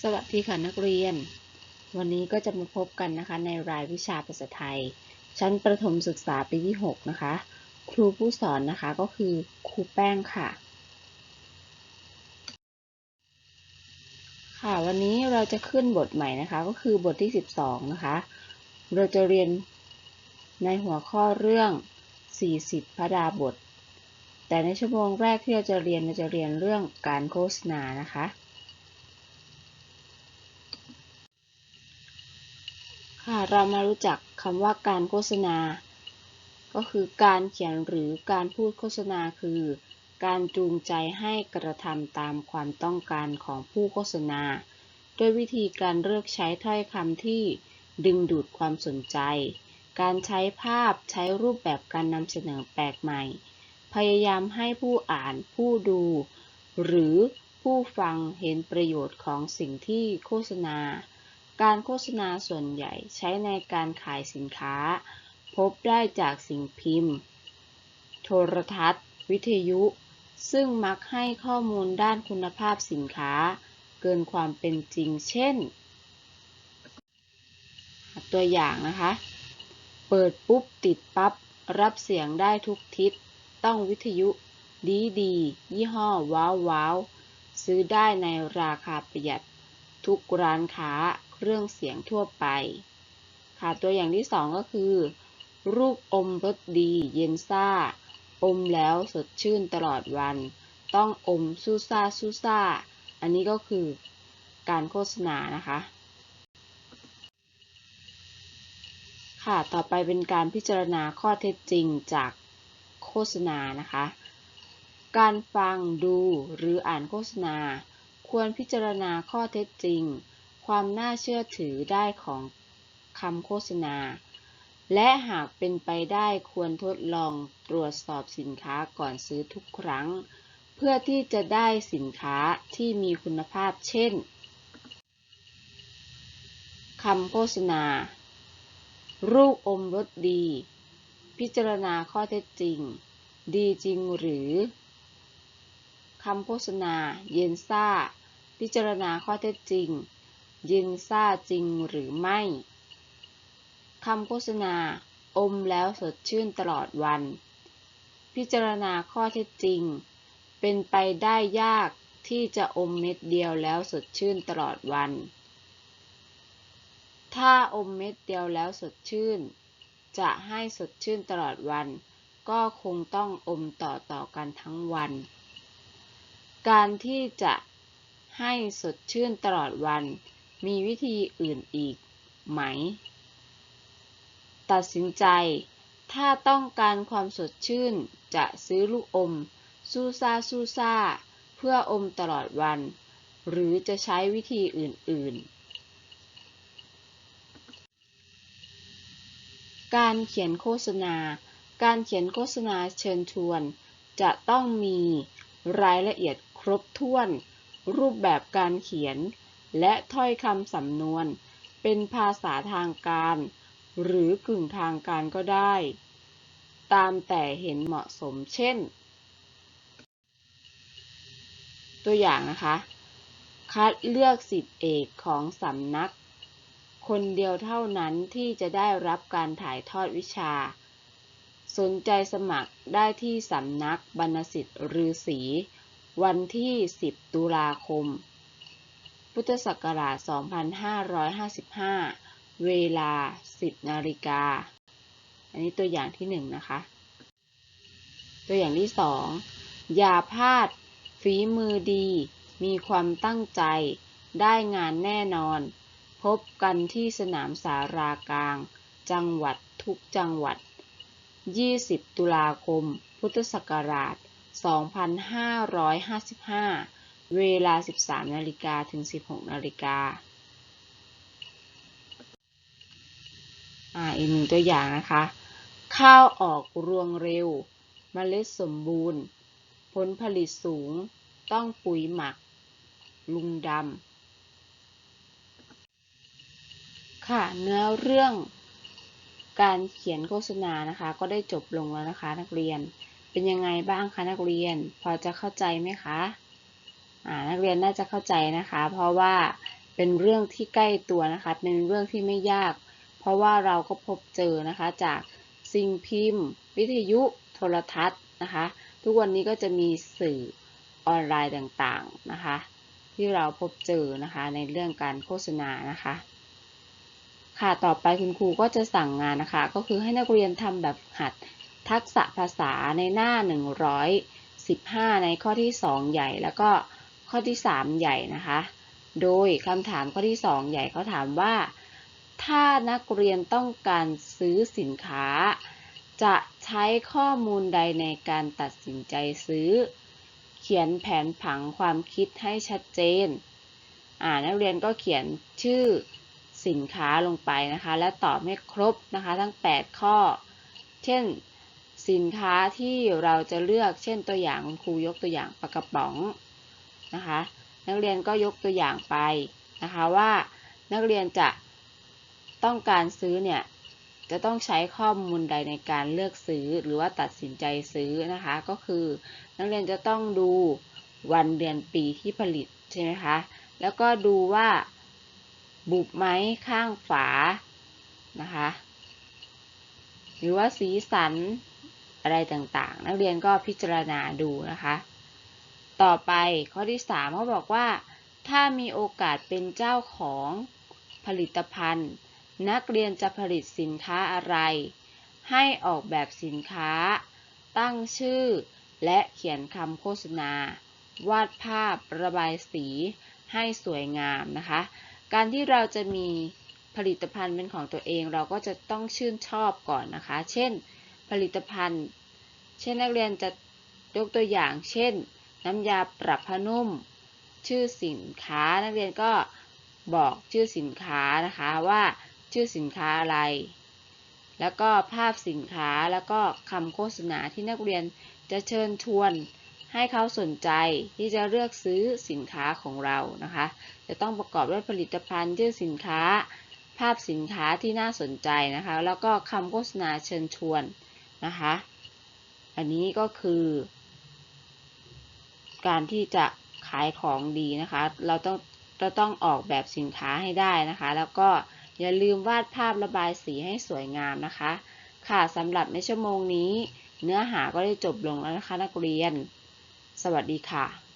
สวัสดีค่ะนักเรียน วันนี้ก็จะมาพบกันนะคะในรายวิชาภาษาไทย ชั้นประถมศึกษาปีที่ 6 นะคะ ครูผู้สอนนะคะก็คือครูแป้งค่ะ ค่ะวันนี้เราจะขึ้นบทใหม่นะคะก็คือบทที่ 12 นะคะ เราจะเรียนในหัวข้อเรื่อง 40 พระดาบท แต่ในชั่วโมงแรกที่เราจะเรียนเราจะเรียนเรื่องการโฆษณานะคะ ค่ะ เรามารู้จักคำว่าการโฆษณา ก็คือการเขียนหรือการพูดโฆษณาคือ การจูงใจให้กระทำตามความต้องการของผู้โฆษณา ด้วยวิธีการเลือกใช้ถ้อยคำที่ดึงดูดความสนใจ การใช้ภาพใช้รูปแบบการนำเสนอแปลกใหม่ พยายามให้ผู้อ่านผู้ดู หรือผู้ฟังเห็นประโยชน์ของสิ่งที่โฆษณา การโฆษณาส่วนใหญ่ใช้ในการขายสินค้า พบได้จากสิ่งพิมพ์ โทรทัศน์ วิทยุ ซึ่งมักให้ข้อมูลด้านคุณภาพสินค้า เกินความเป็นจริง เช่น ตัวอย่างนะคะ เปิดปุ๊บติดปั๊บ รับเสียงได้ทุกทิศ ต้องวิทยุดีดียี่ห้อว้าวว้าวซื้อได้ในราคาประหยัดทุกร้านค้า เครื่องเสียงทั่วไป ค่ะตัวอย่างที่สองก็คือ รูปอมรสดีเย็นซ่า อมแล้วสดชื่นตลอดวัน ต้องอมซูซ่าซูซ่า อันนี้ก็คือการโฆษณานะคะ ค่ะต่อไปเป็นการพิจารณาข้อเท็จจริงจากโฆษณานะคะ การฟังดูหรืออ่านโฆษณา ควรพิจารณาข้อเท็จจริง ความน่าเชื่อถือได้ของคำโฆษณา และหากเป็นไปได้ควรทดลองตรวจสอบสินค้าก่อนซื้อทุกครั้ง เพื่อที่จะได้สินค้าที่มีคุณภาพเช่นคำโฆษณา รูปอมรสดี พิจารณาข้อเท็จจริง ดีจริงหรือคำโฆษณา เย็นซ่า พิจารณาข้อเท็จจริง ย็นซ่าจริงหรือไม่คำโฆษณาอมแล้วสดชื่นตลอดวัน พิจารณาข้อเท็จจริง เป็นไปได้ยากที่จะอมเม็ดเดียวแล้วสดชื่นตลอดวัน ถ้าอมเม็ดเดียวแล้วสดชื่น จะให้สดชื่นตลอดวัน ก็คงต้องอมต่อต่อกันทั้งวัน การที่จะให้สดชื่นตลอดวัน มีวิธีอื่นอีกไหม ตัดสินใจ ถ้าต้องการความสดชื่นจะซื้อลูกอมซูซ่าซูซ่าเพื่ออมตลอดวัน หรือจะใช้วิธีอื่น ๆ การเขียนโฆษณา การเขียนโฆษณาเชิญชวน จะต้องมีรายละเอียดครบถ้วน รูปแบบการเขียน และถ้อยคำสำนวน เป็นภาษาทางการ หรือกึ่งทางการก็ได้ ตามแต่เห็นเหมาะสมเช่น ตัวอย่างนะคะ คัดเลือกสิทธิเอกของสำนัก คนเดียวเท่านั้นที่จะได้รับการถ่ายทอดวิชา สนใจสมัครได้ที่สำนักบรรณสิทธิ์ฤาษีวันที่ 10 ตุลาคม พุทธศักราช 2555 เวลา 10 นาฬิกา อันนี้ตัวอย่างที่ 1 นะคะ ตัวอย่างที่ 2 อย่าพลาด ฝีมือดี มีความตั้งใจ ได้งานแน่นอน พบกันที่สนามสารากลาง จังหวัดทุกจังหวัด 20 ตุลาคม พุทธศักราช 2555 เวลา 13 นาฬิกาถึง 16 นาฬิกาอ่าอีกหนึ่งตัวอย่างนะคะ ข้าวออกรวงเร็วเมล็ดสมบูรณ์ ผลผลิตสูง ต้องปุ๋ยหมัก ลุงดำ ค่ะ เนื้อเรื่องการเขียนโฆษณานะคะ ก็ได้จบลงแล้วนะคะ นักเรียน เป็นยังไงบ้างคะนักเรียน พอจะเข้าใจไหมคะ นักเรียนน่าจะเข้าใจนะคะ เพราะว่าเป็นเรื่องที่ใกล้ตัวนะคะ เป็นเรื่องที่ไม่ยาก เพราะว่าเราก็พบเจอนะคะ จากสิ่งพิมพ์ วิทยุโทรทัศน์นะคะ ทุกวันนี้ก็จะมีสื่อออนไลน์ต่างๆนะคะ ที่เราพบเจอนะคะในเรื่องการโฆษณานะคะ ค่ะต่อไปคุณครูก็จะสั่งงานนะคะ ก็คือให้นักเรียนทำแบบหัดทักษะภาษาในหน้า 115 ในข้อที่ 2 ใหญ่แล้วก็ ข้อที่ 3 ใหญ่นะคะ โดยคำถามข้อที่ 2 ใหญ่เขาถามว่า ถ้านักเรียนต้องการซื้อสินค้า จะใช้ข้อมูลใดในการตัดสินใจซื้อ เขียนแผนผังความคิดให้ชัดเจน อ่านักเรียนก็เขียนชื่อสินค้าลงไปนะคะ และตอบให้ครบนะคะทั้ง 8 ข้อ เช่นสินค้าที่เราจะเลือกเช่นตัวอย่างครูยกตัวอย่างปลากระป๋อง นะคะ นักเรียนก็ยกตัวอย่างไปนะคะว่านักเรียนจะต้องการซื้อเนี่ยจะต้องใช้ข้อมูลใดในการเลือกซื้อหรือว่าตัดสินใจซื้อนะคะ ก็คือ นักเรียนจะต้องดูวันเดือนปีที่ผลิตใช่ไหมคะแล้วก็ดูว่าบุบไหมข้างฝานะคะหรือว่าสีสันอะไรต่างๆ นักเรียนก็พิจารณาดูนะคะ ต่อไปข้อที่3เขาบอกว่า ถ้ามีโอกาสเป็นเจ้าของผลิตภัณฑ์ นักเรียนจะผลิตสินค้าอะไร ให้ออกแบบสินค้า ตั้งชื่อ และเขียนคำโฆษณา วาดภาพระบายสีให้สวยงามนะคะ การที่เราจะมีผลิตภัณฑ์เป็นของตัวเองเราก็จะต้องชื่นชอบก่อนนะคะ เช่น ผลิตภัณฑ์ เช่นนักเรียนจะยกตัวอย่าง เช่น น้ำยาปรับผ้านุ่ม ชื่อสินค้านักเรียนก็บอกชื่อสินค้านะคะว่าชื่อสินค้าอะไร แล้วก็ภาพสินค้าแล้วก็คำโฆษณาที่นักเรียนจะเชิญชวนให้เขาสนใจที่จะเลือกซื้อสินค้าของเรานะคะ จะต้องประกอบด้วยผลิตภัณฑ์ชื่อสินค้า ภาพสินค้าที่น่าสนใจนะคะ แล้วก็คำโฆษณาเชิญชวนนะคะ อันนี้ก็คือ การที่จะขายของดีนะคะ เราต้องเราต้องออกแบบสินค้าให้ได้นะคะ แล้วก็อย่าลืมวาดภาพระบายสีให้สวยงามนะคะ ค่ะสำหรับในชั่วโมงนี้ เนื้อหาก็ได้จบลงแล้วนะคะนักเรียน สวัสดีค่ะ